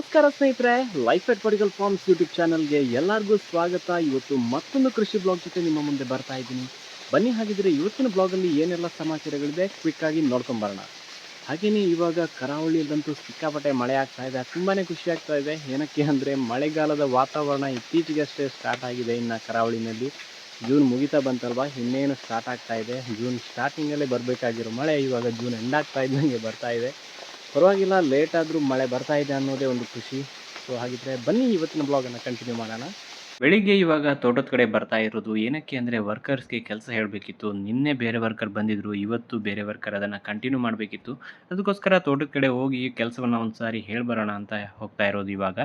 ನಮಸ್ಕಾರ ಸ್ನೇಹಿತರೆ life at Padikal farms YouTube ಚಾನಲ್ಗೆ ಎಲ್ಲರಿಗೂ ಸ್ವಾಗತ. ಇವತ್ತು ಮತ್ತೊಂದು ಕೃಷಿ ಬ್ಲಾಗ್ ಜೊತೆ ನಿಮ್ಮ ಮುಂದೆ ಬರ್ತಾ ಇದ್ದೀನಿ. ಬನ್ನಿ, ಹಾಗಿದ್ರೆ ಇವತ್ತಿನ ಬ್ಲಾಗಲ್ಲಿ ಏನೆಲ್ಲ ಸಮಾಚಾರಗಳಿದೆ ಕ್ವಿಕ್ ಆಗಿ ನೋಡ್ಕೊಂಬರೋಣ ಹಾಗೆಯೇ ಇವಾಗ ಕರಾವಳಿಯಲ್ಲಂತೂ ಸಿಕ್ಕಾಪಟ್ಟೆ ಮಳೆ ಆಗ್ತಾ ಇದೆ. ತುಂಬಾ ಖುಷಿ ಆಗ್ತಾ ಇದೆ. ಏನಕ್ಕೆ ಅಂದರೆ ಮಳೆಗಾಲದ ವಾತಾವರಣ ಇತ್ತೀಚೆಗಷ್ಟೇ ಸ್ಟಾರ್ಟ್ ಆಗಿದೆ ಇನ್ನು ಕರಾವಳಿನಲ್ಲಿ. ಜೂನ್ ಮುಗಿತಾ ಬಂತಲ್ವಾ? ಇನ್ನೇನು ಸ್ಟಾರ್ಟ್ ಆಗ್ತಾ ಇದೆ. ಜೂನ್ ಸ್ಟಾರ್ಟಿಂಗಲ್ಲೇ ಬರಬೇಕಾಗಿರೋ ಮಳೆ ಇವಾಗ ಜೂನ್ ಎಂಡ್ ಆಗ್ತಾ ಇದ್ದಂಗೆ ಬರ್ತಾ ಇದೆ. ಪರವಾಗಿಲ್ಲ ಲೇಟ್ ಆದರೂ ಮಳೆ ಬರ್ತಾ ಇದೆ ಅನ್ನೋದೇ ಒಂದು ಖುಷಿ. ಸೊ ಹಾಗಿದ್ರೆ ಬನ್ನಿ ಇವತ್ತಿನ ಬ್ಲಾಗನ್ನು ಕಂಟಿನ್ಯೂ ಮಾಡೋಣ. ಬೆಳಿಗ್ಗೆ ಇವಾಗ ತೋಟದ ಕಡೆ ಬರ್ತಾ ಇರೋದು ಏನಕ್ಕೆ ಅಂದರೆ ವರ್ಕರ್ಸ್ಗೆ ಕೆಲಸ ಹೇಳಬೇಕಿತ್ತು. ನಿನ್ನೆ ಬೇರೆ ವರ್ಕರ್ ಬಂದಿದ್ರು, ಇವತ್ತು ಬೇರೆ ವರ್ಕರ್ ಅದನ್ನು ಕಂಟಿನ್ಯೂ ಮಾಡಬೇಕಿತ್ತು. ಅದಕ್ಕೋಸ್ಕರ ತೋಟದ ಕಡೆ ಹೋಗಿ ಕೆಲಸವನ್ನು ಒಂದು ಸಾರಿ ಹೇಳ್ಬರೋಣ ಅಂತ ಹೋಗ್ತಾ ಇರೋದು ಇವಾಗ.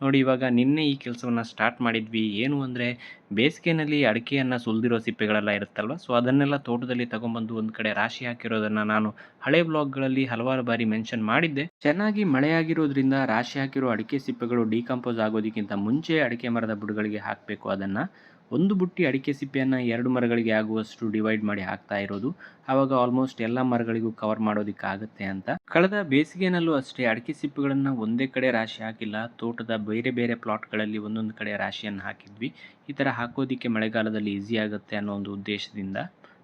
ನೋಡಿ, ಇವಾಗ ನಿನ್ನೆ ಈ ಕೆಲಸವನ್ನು ಸ್ಟಾರ್ಟ್ ಮಾಡಿದ್ವಿ. ಏನು ಅಂದರೆ, ಬೇಸಿಗೆನಲ್ಲಿ ಅಡಿಕೆಯನ್ನು ಸುಲಿದಿರೋ ಸಿಪ್ಪೆಗಳೆಲ್ಲ ಇರುತ್ತಲ್ವ? ಸೊ ಅದನ್ನೆಲ್ಲ ತೋಟದಲ್ಲಿ ತಗೊಂಬಂದು ಒಂದು ಕಡೆ ರಾಶಿ ಹಾಕಿರೋದನ್ನು ನಾನು ಹಳೆ ಬ್ಲಾಗ್ಗಳಲ್ಲಿ ಹಲವಾರು ಬಾರಿ ಮೆನ್ಷನ್ ಮಾಡಿದ್ದೆ. ಚೆನ್ನಾಗಿ ಮಳೆಯಾಗಿರೋದ್ರಿಂದ ರಾಶಿ ಹಾಕಿರೋ ಅಡಿಕೆ ಸಿಪ್ಪೆಗಳು ಡಿಕಂಪೋಸ್ ಆಗೋದಕ್ಕಿಂತ ಮುಂಚೆ ಅಡಿಕೆ ಮರದ ಬುಡಗಳಿಗೆ ಹಾಕಬೇಕು ಅದನ್ನು. ಒಂದು ಬುಟ್ಟಿ ಅಡಿಕೆ ಸಿಪ್ಪೆಯನ್ನು ಎರಡು ಮರಗಳಿಗೆ ಆಗುವಷ್ಟು ಡಿವೈಡ್ ಮಾಡಿ ಹಾಕ್ತಾ ಇರೋದು. ಆವಾಗ ಆಲ್ಮೋಸ್ಟ್ ಎಲ್ಲ ಮರಗಳಿಗೂ ಕವರ್ ಮಾಡೋದಕ್ಕೆ ಆಗುತ್ತೆ ಅಂತ. ಕಳೆದ ಬೇಸಿಗೆನಲ್ಲೂ ಅಷ್ಟೇ ಅಡಿಕೆ ಸಿಪ್ಪೆಗಳನ್ನು ಒಂದೇ ಕಡೆ ರಾಶಿ ಹಾಕಿಲ್ಲ, ತೋಟದ ಬೇರೆ ಬೇರೆ ಪ್ಲಾಟ್ಗಳಲ್ಲಿ ಒಂದೊಂದು ಕಡೆ ರಾಶಿಯನ್ನು ಹಾಕಿದ್ವಿ. ಈ ಥರ ಹಾಕೋದಕ್ಕೆ ಮಳೆಗಾಲದಲ್ಲಿ ಈಸಿ ಆಗುತ್ತೆ ಅನ್ನೋ ಒಂದು ಉದ್ದೇಶದಿಂದ.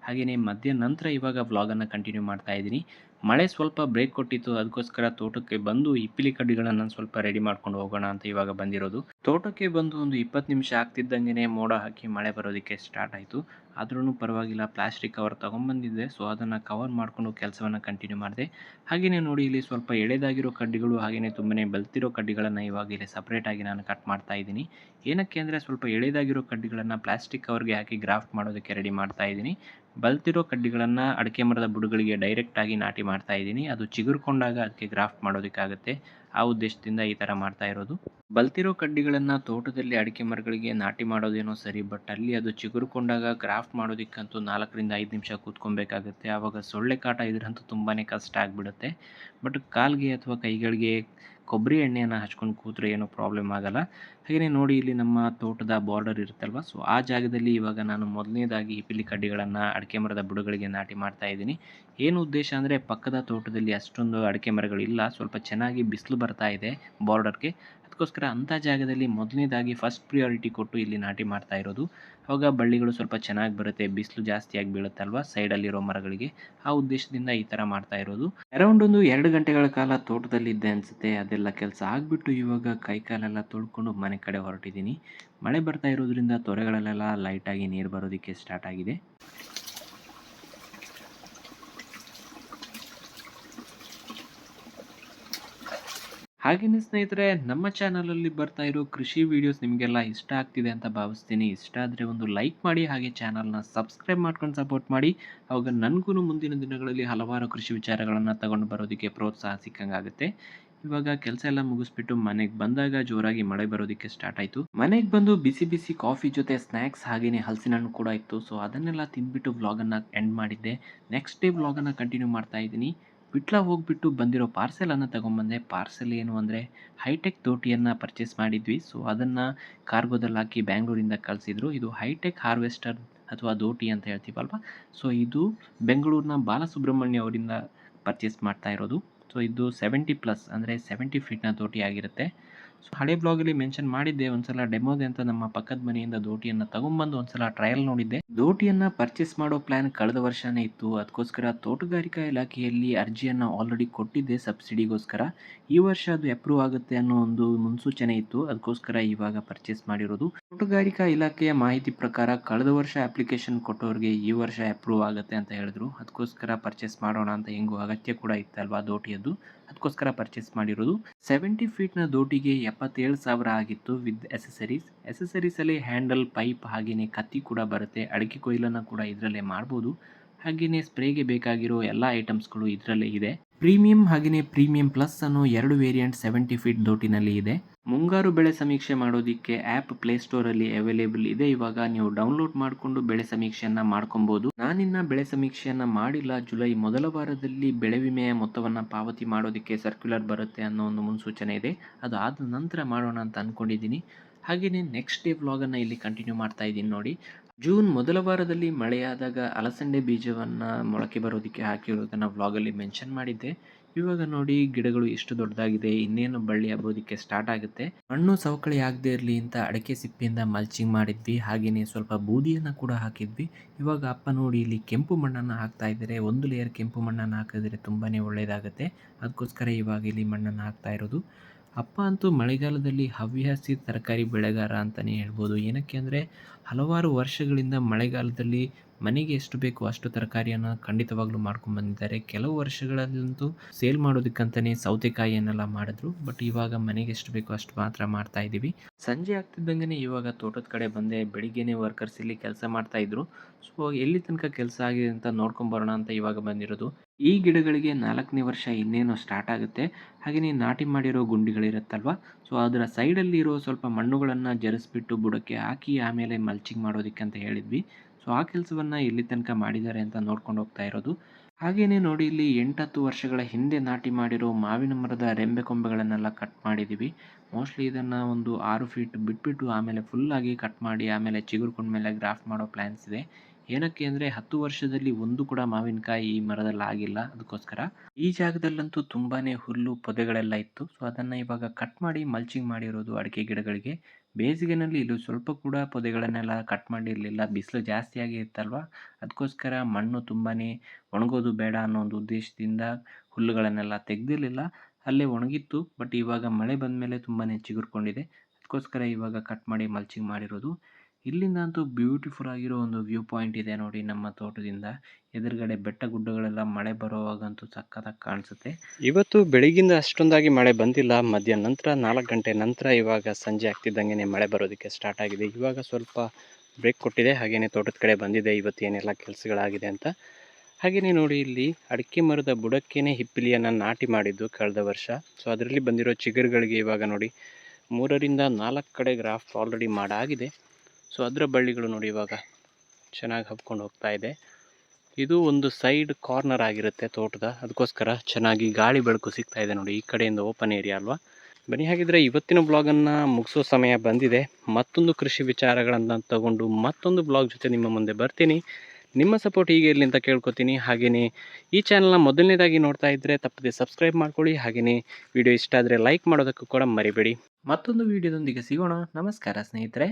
ಹಾಗೆಯೇ ಮಧ್ಯ ನಂತರ ಇವಾಗ ವ್ಲಾಗನ್ನು ಕಂಟಿನ್ಯೂ ಮಾಡ್ತಾ ಇದ್ದೀನಿ. ಮಳೆ ಸ್ವಲ್ಪ ಬ್ರೇಕ್ ಕೊಟ್ಟಿತ್ತು ಅದಕ್ಕೋಸ್ಕರ ತೋಟಕ್ಕೆ ಬಂದು ಇಪ್ಪಿಲಿ ಕಡ್ಡಿಗಳನ್ನು ಸ್ವಲ್ಪ ರೆಡಿ ಮಾಡ್ಕೊಂಡು ಹೋಗೋಣ ಅಂತ ಇವಾಗ ಬಂದಿರೋದು. ತೋಟಕ್ಕೆ ಬಂದು ಒಂದು ಇಪ್ಪತ್ತು ನಿಮಿಷ ಆಗ್ತಿದ್ದಂಗೆ ಮೋಡ ಹಾಕಿ ಮಳೆ ಬರೋದಕ್ಕೆ ಸ್ಟಾರ್ಟ್ ಆಯಿತು. ಆದ್ರೂ ಪರವಾಗಿಲ್ಲ ಪ್ಲಾಸ್ಟಿಕ್ ಕವರ್ ತೊಗೊಂಬಂದಿದ್ದೆ. ಸೊ ಅದನ್ನು ಕವರ್ ಮಾಡಿಕೊಂಡು ಕೆಲಸವನ್ನು ಕಂಟಿನ್ಯೂ ಮಾಡಿದೆ. ಹಾಗೆಯೇ ನೋಡಿ, ಇಲ್ಲಿ ಸ್ವಲ್ಪ ಎಳೆದಾಗಿರೋ ಕಡ್ಡಿಗಳು ಹಾಗೆಯೇ ತುಂಬನೇ ಬೆಲ್ತಿರೋ ಕಡ್ಡಿಗಳನ್ನು ಇವಾಗ ಇಲ್ಲಿ ಸಪ್ರೇಟಾಗಿ ನಾನು ಕಟ್ ಮಾಡ್ತಾ ಇದ್ದೀನಿ. ಏನಕ್ಕೆ ಅಂದರೆ ಸ್ವಲ್ಪ ಎಳೆದಾಗಿರೋ ಕಡ್ಡಿಗಳನ್ನು ಪ್ಲಾಸ್ಟಿಕ್ ಕವರ್ಗೆ ಹಾಕಿ ಗ್ರಾಫ್ಟ್ ಮಾಡೋದಕ್ಕೆ ರೆಡಿ ಮಾಡ್ತಾ ಇದ್ದೀನಿ. ಬಲ್ತಿರೋ ಕಡ್ಡಿಗಳನ್ನು ಅಡಿಕೆ ಮರದ ಬುಡಗಳಿಗೆ ಡೈರೆಕ್ಟಾಗಿ ನಾಟಿ ಮಾಡ್ತಾ ಇದ್ದೀನಿ. ಅದು ಚಿಗುರ್ಕೊಂಡಾಗ ಅದಕ್ಕೆ ಗ್ರಾಫ್ಟ್ ಮಾಡೋದಕ್ಕಾಗುತ್ತೆ. ಆ ಉದ್ದೇಶದಿಂದ ಈ ಥರ ಮಾಡ್ತಾ ಇರೋದು. ಬಲ್ತಿರೋ ಕಡ್ಡಿಗಳನ್ನು ತೋಟದಲ್ಲಿ ಅಡಿಕೆ ಮರಗಳಿಗೆ ನಾಟಿ ಮಾಡೋದೇನೋ ಸರಿ ಬಟ್ ಅಲ್ಲಿ ಅದು ಚಿಗುರುಕೊಂಡಾಗ ಗ್ರಾಫ್ಟ್ ಮಾಡೋದಕ್ಕಂತೂ ನಾಲ್ಕರಿಂದ ಐದು ನಿಮಿಷ ಕೂತ್ಕೊಬೇಕಾಗುತ್ತೆ. ಆವಾಗ ಸೊಳ್ಳೆ ಕಾಟ ಇದ್ರಂತೂ ತುಂಬಾ ಕಷ್ಟ ಆಗಿಬಿಡುತ್ತೆ. ಬಟ್ ಕಾಲ್ಗೆ ಅಥವಾ ಕೈಗಳಿಗೆ ಕೊಬ್ಬರಿ ಎಣ್ಣೆಯನ್ನು ಹಚ್ಕೊಂಡು ಕೂತ್ರೆ ಏನೂ ಪ್ರಾಬ್ಲಮ್ ಆಗಲ್ಲ. ಹಾಗೆಯೇ ನೋಡಿ ಇಲ್ಲಿ ನಮ್ಮ ತೋಟದ ಬಾರ್ಡರ್ ಇರುತ್ತಲ್ವ? ಸೊ ಆ ಜಾಗದಲ್ಲಿ ಇವಾಗ ನಾನು ಮೊದಲನೇದಾಗಿ ಹಿಪಿಲಿ ಕಡ್ಡಿಗಳನ್ನು ಅಡಿಕೆ ಮರದ ಬುಡಗಳಿಗೆ ನಾಟಿ ಮಾಡ್ತಾ ಇದ್ದೀನಿ. ಏನು ಉದ್ದೇಶ ಅಂದರೆ ಪಕ್ಕದ ತೋಟದಲ್ಲಿ ಅಷ್ಟೊಂದು ಅಡಿಕೆ ಮರಗಳಿಲ್ಲ ಸ್ವಲ್ಪ ಚೆನ್ನಾಗಿ ಬಿಸಿಲು ಬರ್ತಾ ಇದೆ ಬಾರ್ಡರ್ಗೆ ಅದಕ್ಕೋಸ್ಕರ ಅಂಥ ಜಾಗದಲ್ಲಿ ಮೊದಲನೇದಾಗಿ ಫಸ್ಟ್ ಪ್ರಿಯಾರಿಟಿ ಕೊಟ್ಟು ಇಲ್ಲಿ ನಾಟಿ ಮಾಡ್ತಾ ಇರೋದು. ಅವಾಗ ಬಳ್ಳಿಗಳು ಸ್ವಲ್ಪ ಚೆನ್ನಾಗಿ ಬರುತ್ತೆ, ಬಿಸಿಲು ಜಾಸ್ತಿಯಾಗಿ ಬೀಳುತ್ತಲ್ವ ಸೈಡಲ್ಲಿರೋ ಮರಗಳಿಗೆ. ಆ ಉದ್ದೇಶದಿಂದ ಈ ಥರ ಮಾಡ್ತಾ ಇರೋದು. ಅರೌಂಡ್ ಒಂದು ಎರಡು ಗಂಟೆಗಳ ಕಾಲ ತೋಟದಲ್ಲಿ ಇದ್ದೆ ಅನಿಸುತ್ತೆ. ಅದೆಲ್ಲ ಕೆಲಸ ಆಗಿಬಿಟ್ಟು ಇವಾಗ ಕೈಕಾಲೆಲ್ಲ ತೊಳ್ಕೊಂಡು ಮನೆ ಕಡೆ ಹೊರಟಿದ್ದೀನಿ. ಮಳೆ ಬರ್ತಾ ಇರೋದ್ರಿಂದ ತೊರೆಗಳಲ್ಲೆಲ್ಲ ಲೈಟಾಗಿ ನೀರು ಬರೋದಕ್ಕೆ ಸ್ಟಾರ್ಟ್ ಆಗಿದೆ. ಹಾಗೆಯೇ ಸ್ನೇಹಿತರೆ, ನಮ್ಮ ಚಾನಲಲ್ಲಿ ಬರ್ತಾ ಇರೋ ಕೃಷಿ ವಿಡಿಯೋಸ್ ನಿಮಗೆಲ್ಲ ಇಷ್ಟ ಆಗ್ತಿದೆ ಅಂತ ಭಾವಿಸ್ತೀನಿ. ಇಷ್ಟ ಆದರೆ ಒಂದು ಲೈಕ್ ಮಾಡಿ, ಹಾಗೆ ಚಾನಲ್ನ ಸಬ್ಸ್ಕ್ರೈಬ್ ಮಾಡ್ಕೊಂಡು ಸಪೋರ್ಟ್ ಮಾಡಿ. ಅವಾಗ ನನಗೂ ಮುಂದಿನ ದಿನಗಳಲ್ಲಿ ಹಲವಾರು ಕೃಷಿ ವಿಚಾರಗಳನ್ನು ತಗೊಂಡು ಬರೋದಕ್ಕೆ ಪ್ರೋತ್ಸಾಹ ಸಿಕ್ಕಂಗಾಗುತ್ತೆ. ಇವಾಗ ಕೆಲಸ ಎಲ್ಲ ಮುಗಿಸ್ಬಿಟ್ಟು ಮನೆಗೆ ಬಂದಾಗ ಜೋರಾಗಿ ಮಳೆ ಬರೋದಕ್ಕೆ ಸ್ಟಾರ್ಟ್ ಆಯಿತು. ಮನೆಗೆ ಬಂದು ಬಿಸಿ ಬಿಸಿ ಕಾಫಿ ಜೊತೆ ಸ್ನ್ಯಾಕ್ಸ್ ಹಾಗೆಯೇ ಹಲಸಿನ ಹಣ್ಣು ಕೂಡ ಇತ್ತು. ಸೊ ಅದನ್ನೆಲ್ಲ ತಿಂದ್ಬಿಟ್ಟು ವ್ಲಾಗನ್ನು ಎಂಡ್ ಮಾಡಿದ್ದೆ. ನೆಕ್ಸ್ಟ್ ಡೇ ವ್ಲಾಗನ್ನು ಕಂಟಿನ್ಯೂ ಮಾಡ್ತಾ ಇದ್ದೀನಿ. ಬಿಟ್ಲ ಹೋಗ್ಬಿಟ್ಟು ಬಂದಿರೋ ಪಾರ್ಸೆಲನ್ನು ತಗೊಂಬಂದೆ. ಪಾರ್ಸೆಲ್ ಏನು ಅಂದರೆ ಹೈಟೆಕ್ ತೋಟಿಯನ್ನು ಪರ್ಚೇಸ್ ಮಾಡಿದ್ವಿ. ಸೊ ಅದನ್ನು ಕಾರ್ಗೋದಲ್ಲಿ ಹಾಕಿ ಬ್ಯಾಂಗ್ಳೂರಿಂದ ಕಳಿಸಿದ್ರು. ಇದು ಹೈಟೆಕ್ ಹಾರ್ವೆಸ್ಟರ್ ಅಥವಾ ದೋಟಿ ಅಂತ ಹೇಳ್ತೀವಲ್ವ? ಸೊ ಇದು ಬೆಂಗಳೂರಿನ ಬಾಲಸುಬ್ರಹ್ಮಣ್ಯ ಅವರಿಂದ ಪರ್ಚೇಸ್ ಮಾಡ್ತಾ ಇರೋದು. ಸೊ ಇದು ಸೆವೆಂಟಿ ಪ್ಲಸ್ ಅಂದರೆ ಸೆವೆಂಟಿ ಫೀಟ್ನ ತೋಟಿ ಆಗಿರುತ್ತೆ. ಸೊ ಹಳೆ ಬ್ಲಾಗಲ್ಲಿ ಮೆನ್ಷನ್ ಮಾಡಿದ್ದೆ ಒಂದ್ಸಲ ಡೆಮೋದೆ ಅಂತ ನಮ್ಮ ಪಕ್ಕದ ಮನೆಯಿಂದ ದೋಟಿಯನ್ನು ತಗೊಂಬಂದು ಒಂದ್ಸಲ ಟ್ರಯಲ್ ನೋಡಿದ್ದೆ. ದೋಟಿಯನ್ನ ಪರ್ಚೇಸ್ ಮಾಡೋ ಪ್ಲಾನ್ ಕಳೆದ ವರ್ಷನೇ ಇತ್ತು. ಅದಕ್ಕೋಸ್ಕರ ತೋಟಗಾರಿಕಾ ಇಲಾಖೆಯಲ್ಲಿ ಅರ್ಜಿಯನ್ನ ಆಲ್ರೆಡಿ ಕೊಟ್ಟಿದ್ದೆ ಸಬ್ಸಿಡಿಗೋಸ್ಕರ ಈ ವರ್ಷ ಅದು ಅಪ್ರೂವ್ ಆಗುತ್ತೆ ಅನ್ನೋ ಒಂದು ಮುನ್ಸೂಚನೆ ಇತ್ತು. ಅದಕ್ಕೋಸ್ಕರ ಇವಾಗ ಪರ್ಚೇಸ್ ಮಾಡಿರೋದು. ತೋಟಗಾರಿಕಾ ಇಲಾಖೆಯ ಮಾಹಿತಿ ಪ್ರಕಾರ ಕಳೆದ ವರ್ಷ ಅಪ್ಲಿಕೇಶನ್ ಕೊಟ್ಟವ್ರಿಗೆ ಈ ವರ್ಷ ಅಪ್ರೂವ್ ಆಗುತ್ತೆ ಅಂತ ಹೇಳಿದ್ರು. ಅದಕ್ಕೋಸ್ಕರ ಪರ್ಚೇಸ್ ಮಾಡೋಣ ಅಂತ ಹೆಂಗು ಅಗತ್ಯ ಕೂಡ ಇತ್ತಲ್ವಾ ದೋಟಿಯದ್ದು? ಅದಕ್ಕೋಸ್ಕರ ಪರ್ಚೇಸ್ ಮಾಡಿರೋದು. ಸೆವೆಂಟಿ ಫೀಟ್ನ ದೋಟಿಗೆ ಎಪ್ಪತ್ತೇಳು ಸಾವಿರ ಆಗಿತ್ತು ವಿತ್ ಎಸೆಸರೀಸ್ ಎಸೆಸರೀಸಲ್ಲಿ ಹ್ಯಾಂಡಲ್ ಪೈಪ್ ಹಾಗೆಯೇ ಕತ್ತಿ ಕೂಡ ಬರುತ್ತೆ. ಅಡಿಕೆ ಕೊಯ್ಲನ್ನು ಕೂಡ ಇದರಲ್ಲೇ ಮಾಡ್ಬೋದು. ಹಾಗೆಯೇ ಸ್ಪ್ರೇಗೆ ಬೇಕಾಗಿರೋ ಎಲ್ಲ ಐಟಮ್ಸ್ಗಳು ಇದರಲ್ಲೇ ಇದೆ. ಪ್ರೀಮಿಯಂ ಹಾಗೆಯೇ ಪ್ರೀಮಿಯಂ ಪ್ಲಸ್ ಅನ್ನೋ ಎರಡು ವೇರಿಯಂಟ್ ಸೆವೆಂಟಿ ಫೀಟ್ ದೋಟಿನಲ್ಲಿ ಇದೆ. ಮುಂಗಾರು ಬೆಳೆ ಸಮೀಕ್ಷೆ ಮಾಡೋದಕ್ಕೆ ಆ್ಯಪ್ ಪ್ಲೇಸ್ಟೋರಲ್ಲಿ ಅವೈಲೇಬಲ್ ಇದೆ. ಇವಾಗ ನೀವು ಡೌನ್ಲೋಡ್ ಮಾಡಿಕೊಂಡು ಬೆಳೆ ಸಮೀಕ್ಷೆಯನ್ನು ಮಾಡ್ಕೊಬೋದು. ನಾನಿನ್ನ ಬೆಳೆ ಸಮೀಕ್ಷೆಯನ್ನು ಮಾಡಿಲ್ಲ. ಜುಲೈ ಮೊದಲ ವಾರದಲ್ಲಿ ಬೆಳೆ ವಿಮೆಯ ಮೊತ್ತವನ್ನು ಪಾವತಿ ಮಾಡೋದಕ್ಕೆ ಸರ್ಕ್ಯುಲರ್ ಬರುತ್ತೆ ಅನ್ನೋ ಒಂದು ಮುನ್ಸೂಚನೆ ಇದೆ. ಅದು ಆದ ನಂತರ ಮಾಡೋಣ ಅಂತ ಅಂದ್ಕೊಂಡಿದ್ದೀನಿ ಹಾಗೆಯೇ ನೆಕ್ಸ್ಟ್ ಡೇ ವ್ಲಾಗನ್ನು ಇಲ್ಲಿ ಕಂಟಿನ್ಯೂ ಮಾಡ್ತಾ ಇದ್ದೀನಿ ನೋಡಿ. ಜೂನ್ ಮೊದಲ ವಾರದಲ್ಲಿ ಮಳೆಯಾದಾಗ ಅಲಸಂಡೆ ಬೀಜವನ್ನು ಮೊಳಕೆ ಬರೋದಕ್ಕೆ ಹಾಕಿರೋದನ್ನು ವ್ಲಾಗಲ್ಲಿ ಮೆನ್ಷನ್ ಮಾಡಿದ್ದೆ. ಇವಾಗ ನೋಡಿ ಗಿಡಗಳು ಎಷ್ಟು ದೊಡ್ಡದಾಗಿದೆ, ಇನ್ನೇನು ಬಳ್ಳಿ ಹಬ್ಬೋದಕ್ಕೆ ಸ್ಟಾರ್ಟ್ ಆಗುತ್ತೆ. ಮಣ್ಣು ಸವಕಳಿ ಆಗದೆ ಇರಲಿ ಅಂತ ಅಡಕೆ ಸಿಪ್ಪೆಯಿಂದ ಮಲ್ಚಿಂಗ್ ಮಾಡಿದ್ವಿ ಹಾಗೆಯೇ ಸ್ವಲ್ಪ ಬೂದಿಯನ್ನು ಕೂಡ ಹಾಕಿದ್ವಿ. ಇವಾಗ ಅಪ್ಪ ನೋಡಿ ಇಲ್ಲಿ ಕೆಂಪು ಮಣ್ಣನ್ನು ಹಾಕ್ತಾ ಇದ್ದರೆ. ಒಂದು ಲೇಯರ್ ಕೆಂಪು ಮಣ್ಣನ್ನು ಹಾಕಿದ್ರೆ ತುಂಬಾ ಒಳ್ಳೆಯದಾಗುತ್ತೆ ಅದಕ್ಕೋಸ್ಕರ ಇವಾಗ ಇಲ್ಲಿ ಮಣ್ಣನ್ನು ಹಾಕ್ತಾ ಇರೋದು. ಅಪ್ಪ ಅಂತೂ ಮಳೆಗಾಲದಲ್ಲಿ ಹವ್ಯಾಸಿ ತರಕಾರಿ ಬೆಳೆಗಾರ ಅಂತಲೇ ಹೇಳ್ಬೋದು. ಏನಕ್ಕೆ ಅಂದರೆ ಹಲವಾರು ವರ್ಷಗಳಿಂದ ಮಳೆಗಾಲದಲ್ಲಿ ಮನೆಗೆ ಎಷ್ಟು ಬೇಕು ಅಷ್ಟು ತರಕಾರಿಯನ್ನು ಖಂಡಿತವಾಗ್ಲೂ ಮಾಡ್ಕೊಂಡು ಬಂದಿದ್ದಾರೆ. ಕೆಲವು ವರ್ಷಗಳಲ್ಲಂತೂ ಸೇಲ್ ಮಾಡೋದಕ್ಕಂತಲೇ ಸೌತೆಕಾಯಿಯನ್ನೆಲ್ಲ ಮಾಡಿದ್ರು. ಬಟ್ ಇವಾಗ ಮನೆಗೆ ಎಷ್ಟು ಬೇಕೋ ಅಷ್ಟು ಮಾತ್ರ ಮಾಡ್ತಾ ಇದ್ದೀವಿ. ಸಂಜೆ ಆಗ್ತಿದ್ದಂಗೆ ಇವಾಗ ತೋಟದ ಕಡೆ ಬಂದೆ ಬೆಳಿಗ್ಗೆನೆ ವರ್ಕರ್ಸ್ ಇಲ್ಲಿ ಕೆಲಸ ಮಾಡ್ತಾ ಇದ್ರು. ಸೊ ಎಲ್ಲಿ ತನಕ ಕೆಲಸ ಆಗಿದೆ ಅಂತ ನೋಡ್ಕೊಂಬರೋಣ ಅಂತ ಇವಾಗ ಬಂದಿರೋದು. ಈ ಗಿಡಗಳಿಗೆ ನಾಲ್ಕನೇ ವರ್ಷ ಇನ್ನೇನು ಸ್ಟಾರ್ಟ್ ಆಗುತ್ತೆ. ಹಾಗೆಯೇ ನಾಟಿ ಮಾಡಿರೋ ಗುಂಡಿಗಳಿರುತ್ತಲ್ವ? ಸೊ ಅದರ ಸೈಡಲ್ಲಿ ಇರೋ ಸ್ವಲ್ಪ ಮಣ್ಣುಗಳನ್ನು ಜರಿಸ್ಬಿಟ್ಟು ಬುಡಕ್ಕೆ ಹಾಕಿ ಆಮೇಲೆ ಮಲ್ಚಿಂಗ್ ಮಾಡೋದಕ್ಕೆ ಅಂತ ಹೇಳಿದ್ವಿ. ಸೊ ಆ ಕೆಲಸವನ್ನು ಎಲ್ಲಿ ತನಕ ಮಾಡಿದ್ದಾರೆ ಅಂತ ನೋಡ್ಕೊಂಡು ಹೋಗ್ತಾ ಇರೋದು. ಹಾಗೆಯೇ ನೋಡಿ ಇಲ್ಲಿ ಎಂಟತ್ತು ವರ್ಷಗಳ ಹಿಂದೆ ನಾಟಿ ಮಾಡಿರೋ ಮಾವಿನ ಮರದ ರೆಂಬೆ ಕೊಂಬೆಗಳನ್ನೆಲ್ಲ ಕಟ್ ಮಾಡಿದ್ದೀವಿ ಮೋಸ್ಟ್ಲಿ ಇದನ್ನು ಒಂದು ಆರು ಫೀಟ್ ಬಿಟ್ಬಿಟ್ಟು ಆಮೇಲೆ ಫುಲ್ಲಾಗಿ ಕಟ್ ಮಾಡಿ ಆಮೇಲೆ ಚಿಗುರ್ಕೊಂಡ್ಮೇಲೆ ಗ್ರಾಫ್ಟ್ ಮಾಡೋ ಪ್ಲ್ಯಾನ್ಸ್ ಇದೆ. ಏನಕ್ಕೆ ಅಂದರೆ ಹತ್ತು ವರ್ಷದಲ್ಲಿ ಒಂದು ಕೂಡ ಮಾವಿನಕಾಯಿ ಈ ಮರದಲ್ಲಿ ಆಗಿಲ್ಲ ಅದಕ್ಕೋಸ್ಕರ. ಈ ಜಾಗದಲ್ಲಂತೂ ತುಂಬಾ ಹುಲ್ಲು, ಪೊದೆಗಳೆಲ್ಲ ಇತ್ತು. ಸೊ ಅದನ್ನು ಇವಾಗ ಕಟ್ ಮಾಡಿ ಮಲ್ಚಿಂಗ್ ಮಾಡಿರೋದು ಅಡಿಕೆ ಗಿಡಗಳಿಗೆ. ಬೇಸಿಗೆನಲ್ಲಿ ಇಲ್ಲಿ ಸ್ವಲ್ಪ ಕೂಡ ಪೊದೆಗಳನ್ನೆಲ್ಲ ಕಟ್ ಮಾಡಿರಲಿಲ್ಲ. ಬಿಸಿಲು ಜಾಸ್ತಿಯಾಗಿ ಇತ್ತಲ್ವ? ಅದಕ್ಕೋಸ್ಕರ ಮಣ್ಣು ತುಂಬಾ ಒಣಗೋದು ಬೇಡ ಅನ್ನೋ ಒಂದು ಉದ್ದೇಶದಿಂದ ಹುಲ್ಲುಗಳನ್ನೆಲ್ಲ ತೆಗೆದಿರಲಿಲ್ಲ. ಅಲ್ಲೇ ಒಣಗಿತ್ತು. ಬಟ್ ಇವಾಗ ಮಳೆ ಬಂದ ಮೇಲೆ ತುಂಬಾ ಚಿಗುರ್ಕೊಂಡಿದೆ. ಅದಕ್ಕೋಸ್ಕರ ಇವಾಗ ಕಟ್ ಮಾಡಿ ಮಲ್ಚಿಂಗ್ ಮಾಡಿರೋದು. ಇಲ್ಲಿಂದ ಅಂತೂ ಬ್ಯೂಟಿಫುಲ್ ಆಗಿರೋ ಒಂದು ವ್ಯೂ ಪಾಯಿಂಟ್ ಇದೆ ನೋಡಿ ನಮ್ಮ ತೋಟದಿಂದ. ಎದುರುಗಡೆ ಬೆಟ್ಟ ಗುಡ್ಡಗಳೆಲ್ಲ ಮಳೆ ಬರೋವಾಗಂತೂ ಸಕ್ಕತ್ತಾಗಿ ಕಾಣಿಸುತ್ತೆ. ಇವತ್ತು ಬೆಳಗಿಂದ ಅಷ್ಟೊಂದಾಗಿ ಮಳೆ ಬಂದಿಲ್ಲ. ಮಧ್ಯಾಹ್ನ ನಂತರ ನಾಲ್ಕು ಗಂಟೆ ನಂತರ ಇವಾಗ ಸಂಜೆ ಆಗ್ತಿದ್ದಂಗೆ ಮಳೆ ಬರೋದಕ್ಕೆ ಸ್ಟಾರ್ಟ್ ಆಗಿದೆ. ಇವಾಗ ಸ್ವಲ್ಪ ಬ್ರೇಕ್ ಕೊಟ್ಟಿದೆ. ಹಾಗೆಯೇ ತೋಟದ ಕಡೆ ಬಂದಿದೆ. ಇವತ್ತು ಏನೆಲ್ಲ ಕೆಲಸಗಳಾಗಿದೆ ಅಂತ. ಹಾಗೆಯೇ ನೋಡಿ ಇಲ್ಲಿ ಅಡಿಕೆ ಮರದ ಬುಡಕ್ಕೇನೆ ಹಿಪ್ಪಿಲಿಯನ್ನು ನಾಟಿ ಮಾಡಿದ್ದು ಕಳೆದ ವರ್ಷ. ಸೊ ಅದರಲ್ಲಿ ಬಂದಿರೋ ಚಿಗುರುಗಳಿಗೆ ಇವಾಗ ನೋಡಿ ಮೂರರಿಂದ ನಾಲ್ಕು ಕಡೆ ಗ್ರಾಫ್ ಆಲ್ರೆಡಿ ಮಾಡಾಗಿದೆ. ಸೊ ಅದರ ಬಳ್ಳಿಗಳು ನೋಡಿ ಇವಾಗ ಚೆನ್ನಾಗಿ ಹಬ್ಕೊಂಡು ಹೋಗ್ತಾ ಇದೆ. ಇದು ಒಂದು ಸೈಡ್ ಕಾರ್ನರ್ ಆಗಿರುತ್ತೆ ತೋಟದ. ಅದಕ್ಕೋಸ್ಕರ ಚೆನ್ನಾಗಿ ಗಾಳಿ ಬೆಳಕು ಸಿಗ್ತಾ ಇದೆ ನೋಡಿ ಈ ಕಡೆಯಿಂದ ಓಪನ್ ಏರಿಯಾ ಅಲ್ವಾ? ಬನ್ನಿ, ಹಾಗಿದ್ರೆ ಇವತ್ತಿನ ಬ್ಲಾಗನ್ನು ಮುಗಿಸೋ ಸಮಯ ಬಂದಿದೆ. ಮತ್ತೊಂದು ಕೃಷಿ ವಿಚಾರಗಳನ್ನು ತಗೊಂಡು ಮತ್ತೊಂದು ಬ್ಲಾಗ್ ಜೊತೆ ನಿಮ್ಮ ಮುಂದೆ ಬರ್ತೀನಿ. ನಿಮ್ಮ ಸಪೋರ್ಟ್ ಹೀಗೆ ಇರಲಿ ಅಂತ ಕೇಳ್ಕೊತೀನಿ. ಹಾಗೆಯೇ ಈ ಚಾನಲ್ನ ಮೊದಲನೇದಾಗಿ ನೋಡ್ತಾ ಇದ್ದರೆ ತಪ್ಪದೆ ಸಬ್ಸ್ಕ್ರೈಬ್ ಮಾಡ್ಕೊಳ್ಳಿ. ಹಾಗೆಯೇ ವಿಡಿಯೋ ಇಷ್ಟ ಆದರೆ ಲೈಕ್ ಮಾಡೋದಕ್ಕೂ ಕೂಡ ಮರಿಬೇಡಿ. ಮತ್ತೊಂದು ವಿಡಿಯೋದೊಂದಿಗೆ ಸಿಗೋಣ. ನಮಸ್ಕಾರ ಸ್ನೇಹಿತರೆ.